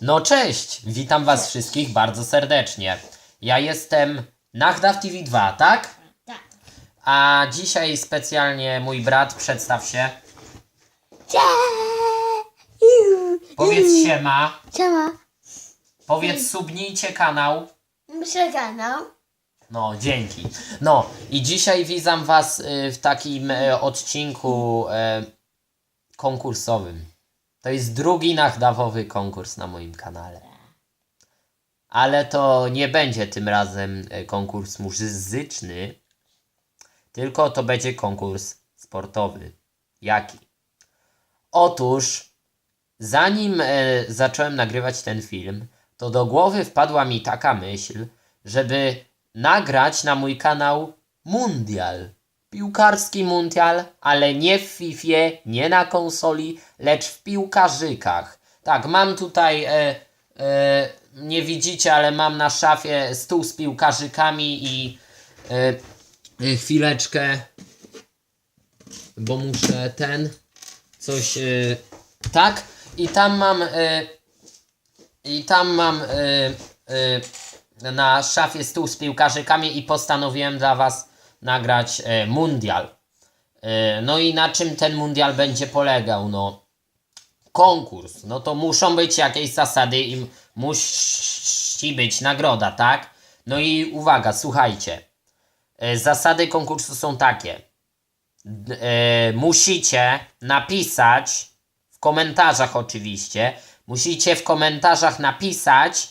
No cześć, witam was wszystkich bardzo serdecznie. Ja jestem Nachdaw TV 2, tak? Tak. A dzisiaj specjalnie mój brat, przedstaw się. Powiedz siema, Siema. powiedz subnijcie kanał. Myślę kanał. No, dzięki. No, i dzisiaj witam was y, w takim y, odcinku y, konkursowym. To jest drugi nachdawowy konkurs na moim kanale. Ale to nie będzie tym razem y, konkurs muzyczny, tylko to będzie konkurs sportowy. Jaki? Otóż, zanim e, zacząłem nagrywać ten film, to do głowy wpadła mi taka myśl, żeby nagrać na mój kanał mundial. Piłkarski mundial, ale nie w Fifie, nie na konsoli, lecz w piłkarzykach. Tak, mam tutaj, e, e, nie widzicie, ale mam na szafie stół z piłkarzykami i e, chwileczkę, bo muszę ten coś e, tak i tam mam e, i tam mam e, e, na szafie stół z piłkarzykami i postanowiłem dla was nagrać e, mundial. E, no i na czym ten mundial będzie polegał? No konkurs. No to muszą być jakieś zasady i musi być nagroda, tak? No i uwaga, słuchajcie. E, zasady konkursu są takie musicie napisać w komentarzach oczywiście, musicie w komentarzach napisać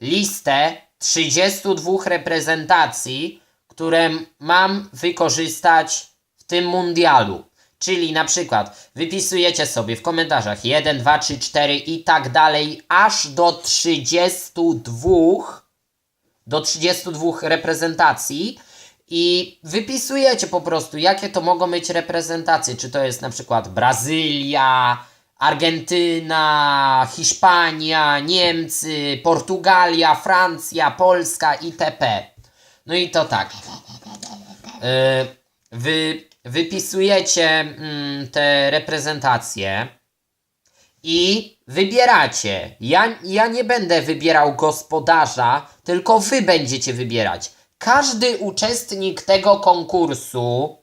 listę 32 reprezentacji, które mam wykorzystać w tym mundialu. Czyli na przykład wypisujecie sobie w komentarzach 1, 2, 3, 4 i tak dalej, aż do 32 do 32 reprezentacji i wypisujecie po prostu, jakie to mogą być reprezentacje. Czy to jest na przykład Brazylia, Argentyna, Hiszpania, Niemcy, Portugalia, Francja, Polska itp. No i to tak. Yy, wy, wypisujecie mm, te reprezentacje i wybieracie. Ja, ja nie będę wybierał gospodarza, tylko wy będziecie wybierać. Każdy uczestnik tego konkursu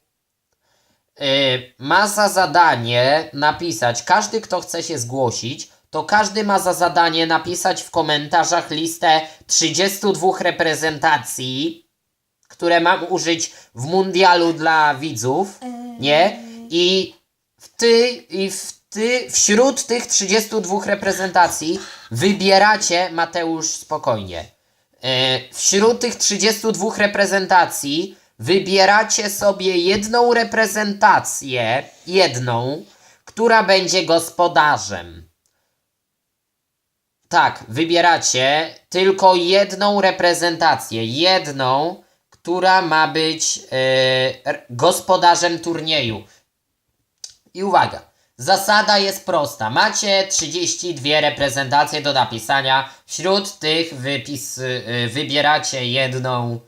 y, ma za zadanie napisać, każdy kto chce się zgłosić, to każdy ma za zadanie napisać w komentarzach listę 32 reprezentacji, które mam użyć w mundialu dla widzów, nie? I w ty, i w ty, wśród tych 32 reprezentacji wybieracie, Mateusz, spokojnie. E, wśród tych 32 reprezentacji wybieracie sobie jedną reprezentację, jedną, która będzie gospodarzem. Tak, wybieracie tylko jedną reprezentację, jedną, która ma być e, gospodarzem turnieju. I uwaga, zasada jest prosta. Macie 32 reprezentacje do napisania. Wśród tych wypis, y, wybieracie jedną,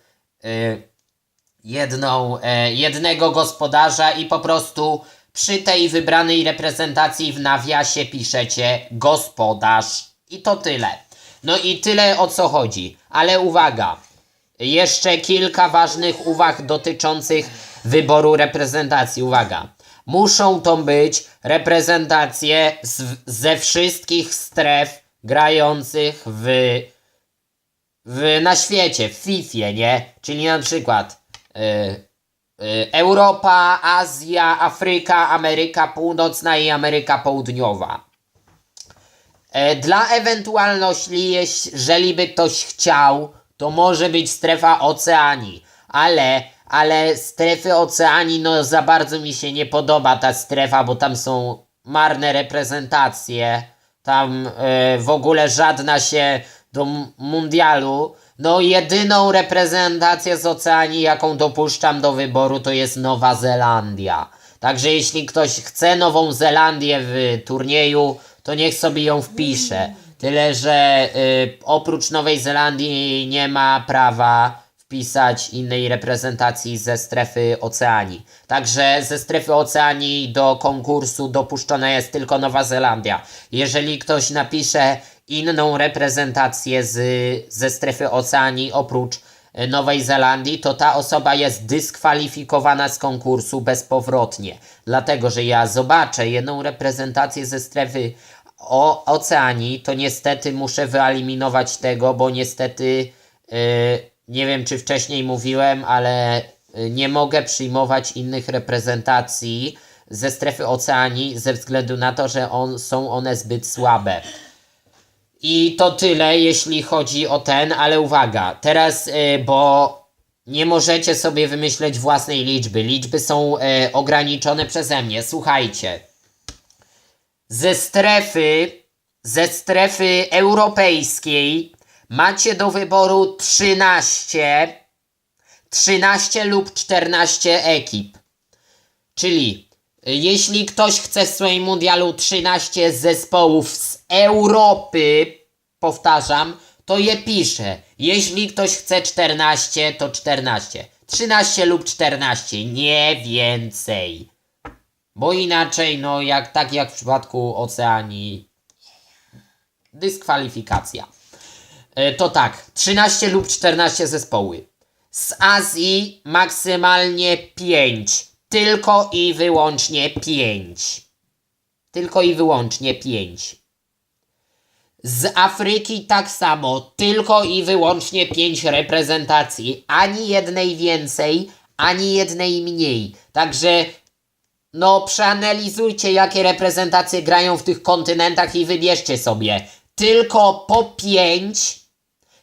y, jedną, e, jednego gospodarza i po prostu przy tej wybranej reprezentacji w nawiasie piszecie gospodarz. I to tyle. No i tyle o co chodzi. Ale uwaga, jeszcze kilka ważnych uwag dotyczących wyboru reprezentacji. Uwaga. Muszą to być reprezentacje z, ze wszystkich stref grających w, w, na świecie, w FIFA, nie? Czyli na przykład y, y, Europa, Azja, Afryka, Ameryka Północna i Ameryka Południowa. E, Dla ewentualności, jeżeli by ktoś chciał, to może być strefa oceanii, ale, ale strefy oceanii, no za bardzo mi się nie podoba ta strefa, bo tam są marne reprezentacje, tam e, w ogóle żadna się do mundialu. No jedyną reprezentację z oceanii, jaką dopuszczam do wyboru, to jest Nowa Zelandia. Także jeśli ktoś chce Nową Zelandię w turnieju, to niech sobie ją wpisze. Tyle, że y, oprócz Nowej Zelandii nie ma prawa wpisać innej reprezentacji ze strefy oceanii. Także ze strefy oceanii do konkursu dopuszczona jest tylko Nowa Zelandia. Jeżeli ktoś napisze inną reprezentację z, ze strefy Oceanii oprócz e, Nowej Zelandii, to ta osoba jest dyskwalifikowana z konkursu bezpowrotnie. Dlatego, że ja zobaczę jedną reprezentację ze strefy o Oceanii, to niestety muszę wyeliminować tego, bo niestety e, nie wiem, czy wcześniej mówiłem, ale y, nie mogę przyjmować innych reprezentacji ze strefy Oceanii ze względu na to, że on, są one zbyt słabe. I to tyle, jeśli chodzi o ten, ale uwaga, teraz, y, bo nie możecie sobie wymyśleć własnej liczby. Liczby są y, ograniczone przeze mnie. Słuchajcie. Ze strefy, ze strefy europejskiej macie do wyboru 13, 13 lub 14 ekip. Czyli y, jeśli ktoś chce w swoim mundialu 13 zespołów z Europy, powtarzam, to je pisze. Jeśli ktoś chce 14, to 14. 13 lub 14, nie więcej. Bo inaczej, no jak tak jak w przypadku Oceanii, dyskwalifikacja. E, To tak, 13 lub 14 zespoły. Z Azji maksymalnie 5. Tylko i wyłącznie 5. Tylko i wyłącznie 5. Z Afryki tak samo, tylko i wyłącznie 5 reprezentacji. Ani jednej więcej, ani jednej mniej. Także no, przeanalizujcie, jakie reprezentacje grają w tych kontynentach i wybierzcie sobie. Tylko po 5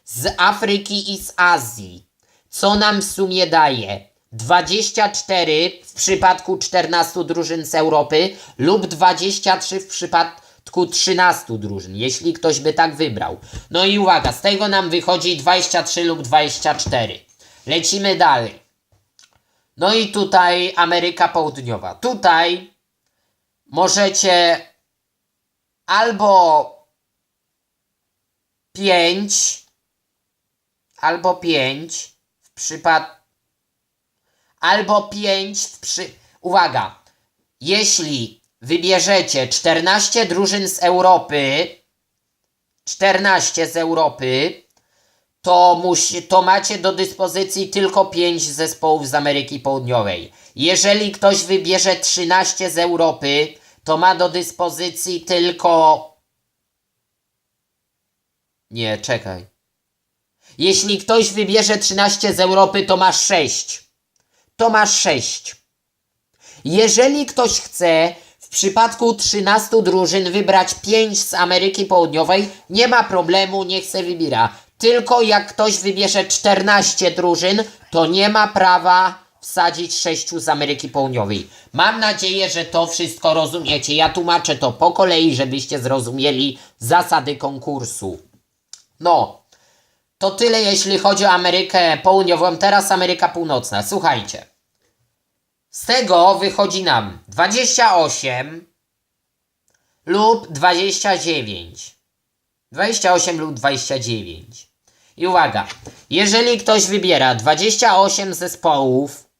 z Afryki i z Azji. Co nam w sumie daje? 24 w przypadku 14 drużyn z Europy lub 23 w przypadku 13 drużyn, jeśli ktoś by tak wybrał. No i uwaga, z tego nam wychodzi 23 lub 24. Lecimy dalej. No i tutaj Ameryka Południowa. Tutaj możecie albo 5 albo 5 w przypadku albo 5 w przy... Uwaga! Jeśli wybierzecie 14 drużyn z Europy 14 z Europy to, musi, to macie do dyspozycji tylko 5 zespołów z Ameryki Południowej. Jeżeli ktoś wybierze 13 z Europy, to ma do dyspozycji tylko. Nie, czekaj. Jeśli ktoś wybierze 13 z Europy, to ma 6. To ma 6. Jeżeli ktoś chce w przypadku 13 drużyn wybrać 5 z Ameryki Południowej, nie ma problemu, niech se wybiera. Tylko jak ktoś wybierze 14 drużyn, to nie ma prawa wsadzić 6 z Ameryki Południowej. Mam nadzieję, że to wszystko rozumiecie. Ja tłumaczę to po kolei, żebyście zrozumieli zasady konkursu. No, to tyle jeśli chodzi o Amerykę Południową. Teraz Ameryka Północna. Słuchajcie. Z tego wychodzi nam 28 lub 29. 28 lub 29. I uwaga, jeżeli ktoś wybiera 28 zespołów,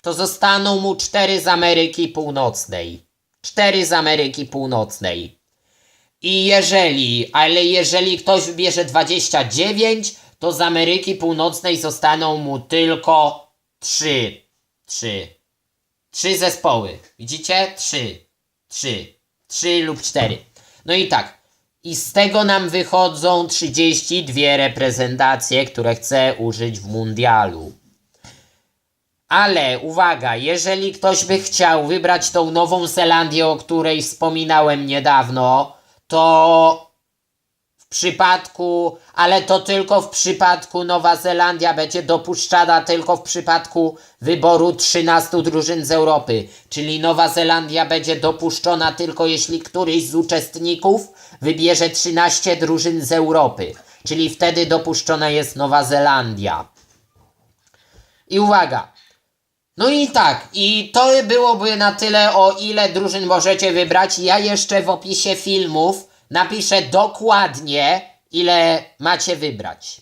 to zostaną mu 4 z Ameryki Północnej. 4 z Ameryki Północnej. I jeżeli, ale jeżeli ktoś wybierze 29, to z Ameryki Północnej zostaną mu tylko 3. 3. Trzy zespoły. Widzicie? Trzy. Trzy. Trzy lub cztery. No i tak. I z tego nam wychodzą 32 reprezentacje, które chcę użyć w mundialu. Ale uwaga, jeżeli ktoś by chciał wybrać tą Nową Zelandię, o której wspominałem niedawno, to w przypadku, ale to tylko w przypadku Nowa Zelandia będzie dopuszczana tylko w przypadku wyboru 13 drużyn z Europy. Czyli Nowa Zelandia będzie dopuszczona tylko jeśli któryś z uczestników wybierze 13 drużyn z Europy. Czyli wtedy dopuszczona jest Nowa Zelandia. I uwaga, no i tak, i to byłoby na tyle, o ile drużyn możecie wybrać. Ja jeszcze w opisie filmów napiszę dokładnie, ile macie wybrać.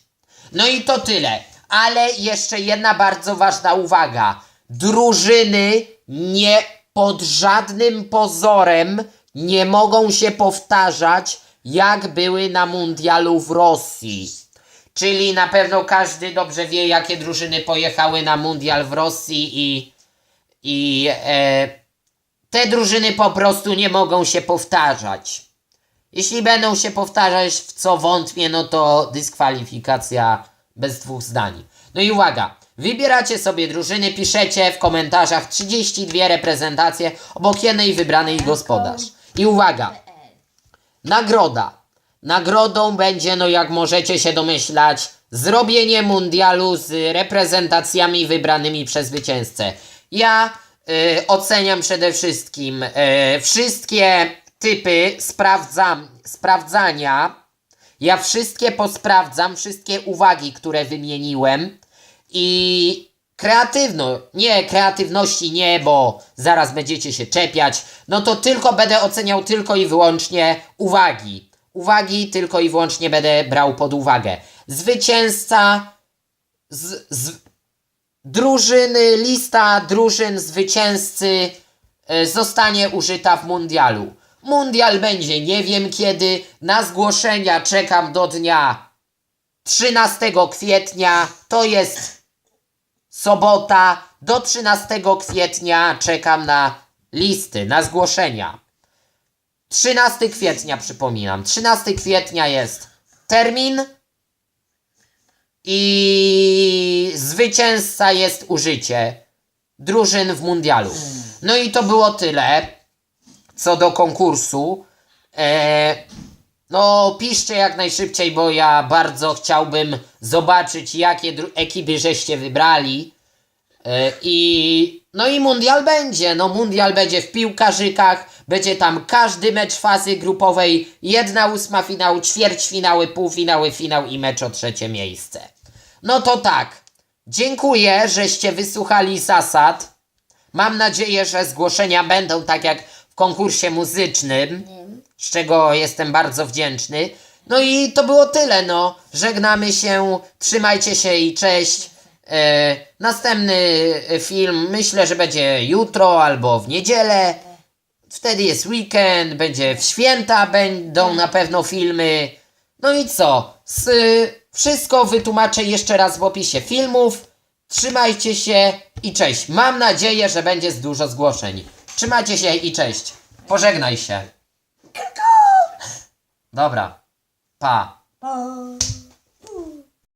No i to tyle. Ale jeszcze jedna bardzo ważna uwaga. Drużyny nie pod żadnym pozorem nie mogą się powtarzać, jak były na mundialu w Rosji. Czyli na pewno każdy dobrze wie, jakie drużyny pojechały na mundial w Rosji i, i e, te drużyny po prostu nie mogą się powtarzać. Jeśli będą się powtarzać, w co wątpię, no to dyskwalifikacja bez dwóch zdań. No i uwaga, wybieracie sobie drużyny, piszecie w komentarzach 32 reprezentacje obok jednej wybranej gospodarz. I uwaga, nagroda. Nagrodą będzie, no jak możecie się domyślać, zrobienie mundialu z reprezentacjami wybranymi przez zwycięzcę. Ja y, oceniam przede wszystkim y, wszystkie typy sprawdzam, sprawdzania. Ja wszystkie posprawdzam, wszystkie uwagi, które wymieniłem i kreatywno, nie kreatywności nie, bo zaraz będziecie się czepiać, no to tylko będę oceniał tylko i wyłącznie uwagi. Uwagi tylko i wyłącznie będę brał pod uwagę. Zwycięzca z, z drużyny, lista drużyn zwycięzcy e, zostanie użyta w mundialu. Mundial będzie nie wiem kiedy. Na zgłoszenia czekam do dnia 13 kwietnia. To jest sobota. Do 13 kwietnia czekam na listy, na zgłoszenia. 13 kwietnia przypominam. 13 kwietnia jest termin i zwycięzca jest użycie drużyn w mundialu. No i to było tyle co do konkursu. E, no, piszcie jak najszybciej, bo ja bardzo chciałbym zobaczyć, jakie ekipy żeście wybrali. E, I no i mundial będzie. No, mundial będzie w piłkarzykach. Będzie tam każdy mecz fazy grupowej. Jedna ósma finału, ćwierćfinały, półfinały, finał i mecz o trzecie miejsce. No to tak. Dziękuję, żeście wysłuchali zasad. Mam nadzieję, że zgłoszenia będą tak jak w konkursie muzycznym, z czego jestem bardzo wdzięczny. No i to było tyle, no. Żegnamy się, trzymajcie się i cześć. E, następny film myślę, że będzie jutro albo w niedzielę. Wtedy jest weekend, będzie w święta, będą na pewno filmy. No i co? S, wszystko wytłumaczę jeszcze raz w opisie filmów. Trzymajcie się i cześć. Mam nadzieję, że będzie z dużo zgłoszeń. Trzymajcie się i cześć. Pożegnaj się. Dobra. Pa. Pa.